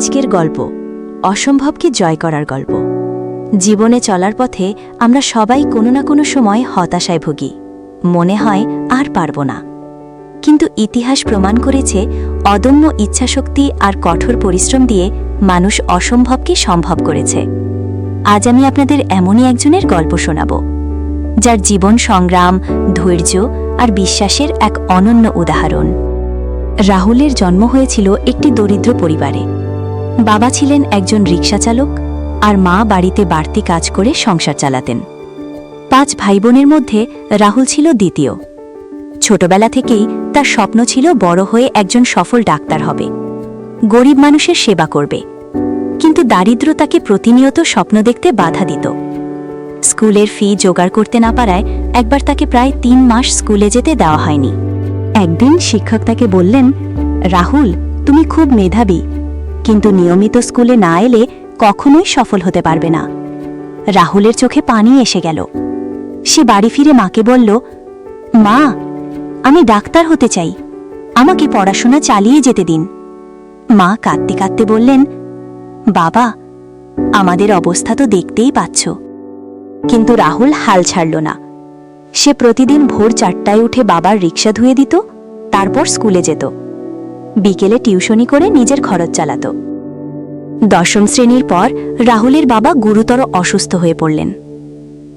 আজকের গল্প, অসম্ভবকে জয় করার গল্প। জীবনে চলার পথে আমরা সবাই কোনো না কোনো সময় হতাশায় ভুগি। মনে হয় আর পারব না। কিন্তু ইতিহাস প্রমাণ করেছে, অদম্য ইচ্ছাশক্তি আর কঠোর পরিশ্রম দিয়ে মানুষ অসম্ভবকে সম্ভব করেছে। আজ আমি আপনাদের এমনই একজনের গল্প শোনাব, যার জীবন সংগ্রাম, ধৈর্য আর বিশ্বাসের এক অনন্য উদাহরণ। রাহুলের জন্ম হয়েছিল একটি দরিদ্র পরিবারে। বাবা ছিলেন একজন রিক্সা চালক আর মা বাড়িতে বাড়তি কাজ করে সংসার চালাতেন। পাঁচ ভাইবোনের মধ্যে রাহুল ছিল দ্বিতীয়। ছোটবেলা থেকেই তার স্বপ্ন ছিল বড় হয়ে একজন সফল ডাক্তার হবে। গরিব মানুষের সেবা করবে। কিন্তু দারিদ্র তাকে প্রতিনিয়ত স্বপ্ন দেখতে বাধা দিত। স্কুলের ফি জোগাড় করতে না পারায় একবার তাকে প্রায় তিন মাস স্কুলে যেতে দেওয়া হয়নি। একদিন শিক্ষক তাকে বললেন, রাহুল, তুমি খুব মেধাবী। কিন্তু নিয়মিত স্কুলে না এলে কখনোই সফল হতে পারবে না। রাহুলের চোখে পানি এসে গেল। সে বাড়ি ফিরে মাকে বলল, মা, আমি ডাক্তার হতে চাই। আমাকে পড়াশোনা চালিয়ে যেতে দিন। মা কাঁদতে কাঁদতে বললেন, বাবা, আমাদের অবস্থা তো দেখতেই পাচ্ছ। কিন্তু রাহুল হাল ছাড়ল না। সে প্রতিদিন ভোর চারটায় উঠে বাবার রিক্সা ধুয়ে দিত, তারপর স্কুলে যেত। বিকেলে টিউশনি করে নিজের খরচ চালাত। দশম শ্রেণির পর রাহুলের বাবা গুরুতর অসুস্থ হয়ে পড়লেন।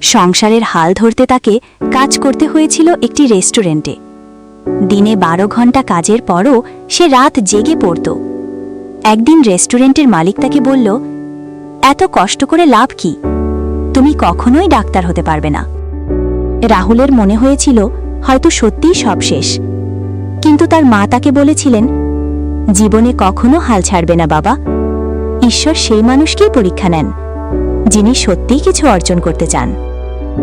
সংসারের হাল ধরতে তাকে কাজ করতে হয়েছিল একটি রেস্টুরেন্টে। দিনে বারো ঘণ্টা কাজের পরও সে রাত জেগে পড়ত। একদিন রেস্টুরেন্টের মালিক তাকে বলল, এত কষ্ট করে লাভ কি? তুমি কখনোই ডাক্তার হতে পারবে না। রাহুলের মনে হয়েছিল, হয়তো সত্যিই সব শেষ। কিন্তু তার মা তাকে বলেছিলেন জীবনে কখনো হাল ছাড়বে না, বাবা। ঈশ্বর সেই মানুষকেই পরীক্ষা নেন, যিনি সত্যিই কিছু অর্জন করতে চান।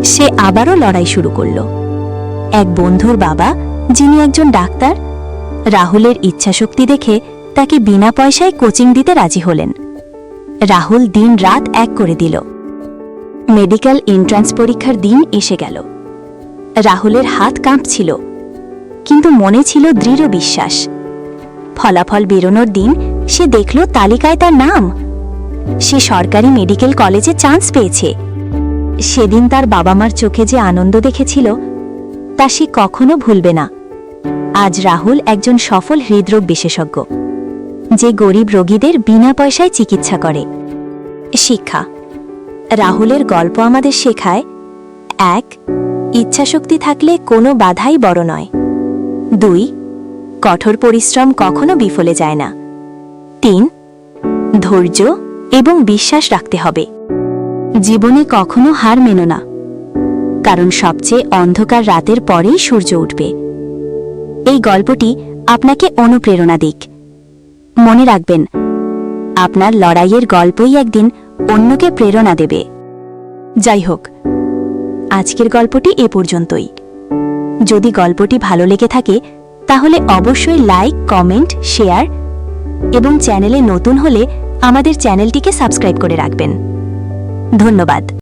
সে আবারও লড়াই শুরু করল। এক বন্ধুর বাবা, যিনি একজন ডাক্তার, রাহুলের ইচ্ছাশক্তি দেখে তাকে বিনা পয়সায় কোচিং দিতে রাজি হলেন। রাহুল দিন রাত এক করে দিল। মেডিকেল এন্ট্রান্স পরীক্ষার দিন এসে গেল। রাহুলের হাত কাঁপছিল, কিন্তু মনে ছিল দৃঢ় বিশ্বাস। ফলাফল বেরোনোর দিন সে দেখল তালিকায় তার নাম। সে সরকারি মেডিকেল কলেজে চান্স পেয়েছে। সেদিন তার বাবা মার চোখে যে আনন্দ দেখেছিল, তা সে কখনো ভুলবে না। আজ রাহুল একজন সফল হৃদরোগ বিশেষজ্ঞ, যে গরিব রোগীদের বিনা পয়সায় চিকিৎসা করে। শিক্ষা, রাহুলের গল্প আমাদের শেখায়, এক, ইচ্ছাশক্তি থাকলে কোনো বাধাই বড় নয়। দুই কঠোর পরিশ্রম কখনো বিফলে যায় না। তিন, ধৈর্য এবং বিশ্বাস রাখতে হবে। জীবনে কখনো হার মেনো না, কারণ সবচেয়ে অন্ধকার রাতের পরেই সূর্য উঠবে। এই গল্পটি আপনাকে অনুপ্রেরণা দিক। মনে রাখবেন, আপনার লড়াইয়ের গল্পই একদিন অন্যকে প্রেরণা দেবে। যাই হোক, আজকের গল্পটি এ পর্যন্তই। যদি গল্পটি ভালো লেগে থাকে তাহলে অবশ্যই লাইক কমেন্ট শেয়ার এবং চ্যানেলে নতুন হলে আমাদের চ্যানেলটিকে সাবস্ক্রাইব করে রাখবেন। ধন্যবাদ।